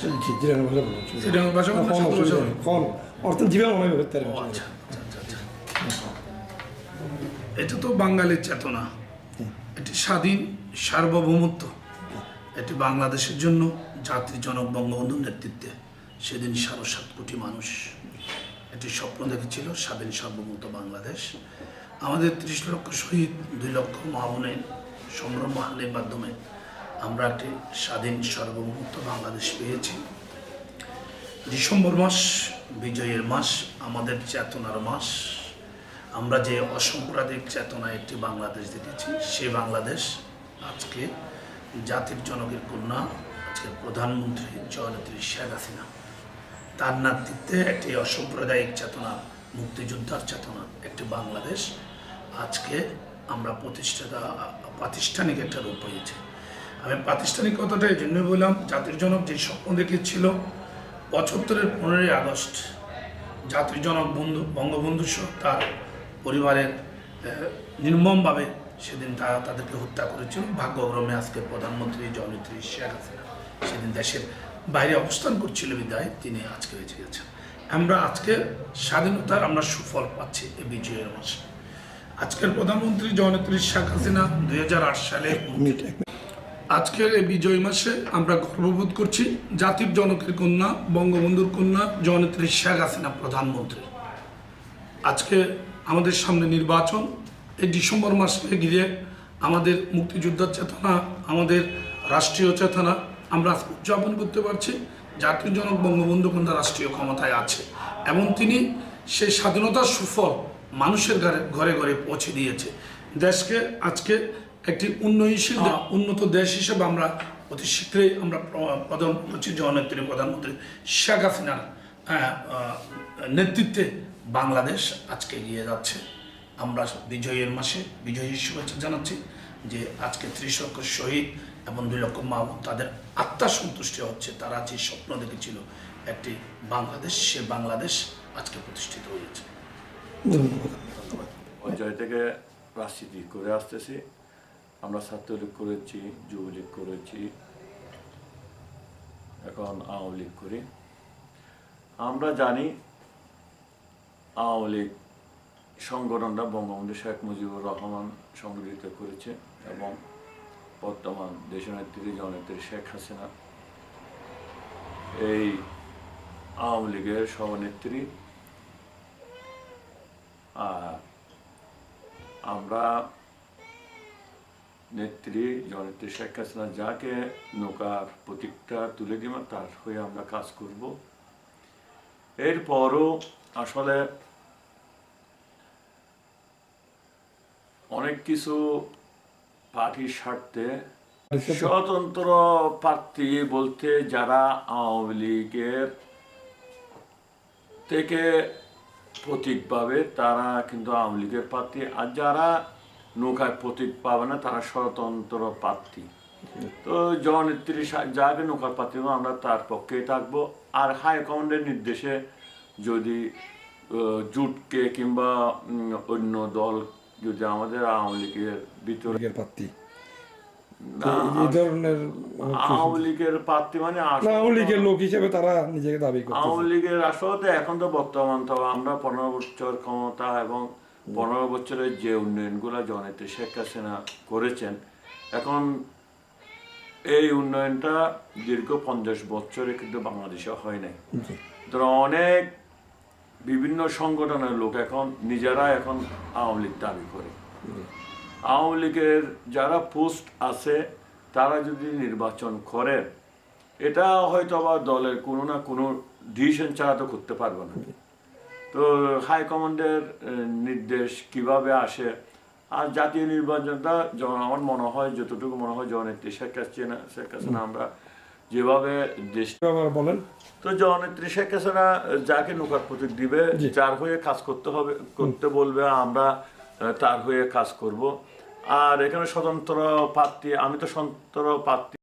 ভাষা বলুন শ্রীরামের ভাষা বলুন, কোন অসুবিধা। নেই কোন অর্থাৎ জীবন মনে করতে ও আচ্ছা আচ্ছা আচ্ছা এটা তো বাঙালির চেতনা এটি স্বাধীন সার্বভৌমত্ব এটি বাংলাদেশের জন্য জাতির জনক বঙ্গবন্ধুর নেতৃত্বে সেদিন সাড়ে সাত কোটি মানুষ এটি স্বপ্ন দেখেছিল স্বাধীন সার্বভৌমত্ব বাংলাদেশ আমাদের ত্রিশ লক্ষ শহীদ দুই লক্ষ মাহনের সম্ভ্রম হালের মাধ্যমে। আমরা একটি স্বাধীন সার্বভৌমত্ব বাংলাদেশ পেয়েছি। ডিসেম্বর মাস, বিজয়ের মাস, আমাদের চেতনার মাস। আমরা যে অসাম্প্রদায়িক চেতনায় একটি বাংলাদেশ দেখেছি সেই বাংলাদেশ আজকে জাতির জনকের কন্যা, আজকে প্রধানমন্ত্রী জয়নেত্রী শেখ হাসিনা। তার নেতৃত্বে একটি অসাম্প্রদায়িক চেতনা, মুক্তিযোদ্ধার চেতনা, একটি বাংলাদেশ আজকে আমরা প্রতিষ্ঠাতা, প্রাতিষ্ঠানিক একটা রূপ পেয়েছি। আমি প্রাতিষ্ঠানিক কথাটা এই জন্যই বললাম, জাতির জনক যে স্বপ্ন দেখেছিল পঁচাত্তরের পনেরোই আগস্ট, জাতির জনক বন্ধু, বঙ্গবন্ধু সহ তার পরিবারের নির্মমভাবে সেদিন তারা তাদেরকে হত্যা করেছিল। ভাগ্যক্রমে আজকে প্রধানমন্ত্রী জননেত্রী শেখ হাসিনা সেদিন দেশের বাইরে অবস্থান করছিল বিদায়, তিনি আজকে বেঁচে গেছেন। আমরা আজকে স্বাধীনতার আমরা সুফল পাচ্ছি এই বিজয়ের মাসে। আজকের প্রধানমন্ত্রী জননেত্রী শেখ হাসিনা দুই হাজার আট সালে আজকের এই বিজয় মাসে আমরা গর্ববোধ করছি জাতির জনকের কন্যা, বঙ্গবন্ধুর কন্যা, জননেত্রী শেখ হাসিনা প্রধানমন্ত্রী। আজকে আমাদের সামনে নির্বাচন, এই ডিসেম্বর মাসকে ঘিরে আমাদের মুক্তিযোদ্ধার চেতনা, আমাদের রাষ্ট্রীয় চেতনা, আমরা উদযাপন করতে পারছি। জাতির জনক বঙ্গবন্ধু কন্যা রাষ্ট্রীয় ক্ষমতায় আছে। এবং তিনি সেই স্বাধীনতার সুফল মানুষের ঘরে ঘরে ঘরে পৌঁছে দিয়েছে। দেশকে আজকে একটি উন্নয়নশীল উন্নত দেশ হিসেবে আমরা অতি শীঘ্রই আমরা প্র- প্রধান জননেত্রী প্রধানমন্ত্রী শেখ হাসিনার নেতৃত্বে বাংলাদেশ আজকে এগিয়ে যাচ্ছে। আমরা বিজয়ের মাসে বিজয়ীর শুভেচ্ছা জানাচ্ছি যে আজকে ত্রিশ লক্ষ শহীদ এবং দুই লক্ষ মা তাদের আত্মা সন্তুষ্টি হচ্ছে। তারা যে স্বপ্ন দেখেছিল একটি বাংলাদেশ সে বাংলাদেশ আজকে প্রতিষ্ঠিত হয়েছে। ধন্যবাদ। থেকে রাজনীতি করে আসতেছি। আমরা ছাত্রলীগ করেছি, যুবলীগ করেছি, এখন আওয়ামী লীগ করি। আমরা জানি আওয়ামী লীগ সংগঠনটা বঙ্গবন্ধু শেখ মুজিবুর রহমান সংগঠিত করেছে এবং বর্তমান দেশনেত্রী, জননেত্রী শেখ হাসিনা। এই আওয়ামী লীগের সভানেত্রী। আর আমরা নেত্রী জননেত্রী শেখ হাসিনা যাকে নৌকার প্রতীকটা তুলে দিব, তার হয়ে আমরা কাজ করব। এরপরও আসলে অনেক কিছু পার্টির স্বার্থে স্বতন্ত্র প্রার্থী বলতে যারা আওয়ামী লীগের থেকে প্রতীক পাবে তারা কিন্তু আওয়ামী লীগের প্রার্থী। আর যারা নৌকায় প্রতীক পাবে না তারা স্বতন্ত্র প্রার্থী তো জননেত্রী যাকে নৌকার প্রার্থী আমরা তার পক্ষেই থাকব। আর হাইকমান্ডের নির্দেশে যদি জুটকে কিংবা অন্য দল যদি আমাদের আওয়ামী লীগের ভিতরে প্রার্থী আওয়ামী লীগের প্রার্থী মানে আওয়ামী লীগের লোক হিসেবে তারা নিজেকে দাবি করছে আওয়ামী লীগের আসলে এখন তো বর্তমান তো আমরা পনেরো বছর ক্ষমতা এবং পনেরো বছরের যে উন্নয়নগুলো জননেত্রী শেখ হাসিনা করেছেন এখন এই উন্নয়নটা দীর্ঘ পঞ্চাশ বছরে কিন্তু বাংলাদেশে হয় নাই। তো অনেক বিভিন্ন সংগঠনের লোক এখন নিজেরা এখন আওয়ামী লীগ দাবি করে। আওয়ামী লীগের যারা পোস্ট আছে তারা যদি নির্বাচন করে এটা হয়তো আবার দলের কোনো না কোনো ডিসিশন ছাড়া তো করতে পারবে না। তো হাইকমান্ডের আহ, নির্দেশ কীভাবে আসে? আর জাতীয় নির্বাচনটা আমার মনে হয় যতটুকু মনে হয় জননেত্রী শেখ হাসিনা শেখ হাসিনা আমরা যেভাবে দেশ বলেন। তো জননেত্রী শেখ হাসিনা যাকে নৌকার প্রতীক দিবে যার হয়ে কাজ করতে হবে করতে বলবে আমরা তার হয়ে কাজ করব। আর এখানে স্বতন্ত্র প্রার্থী আমি তো স্বতন্ত্র প্রার্থী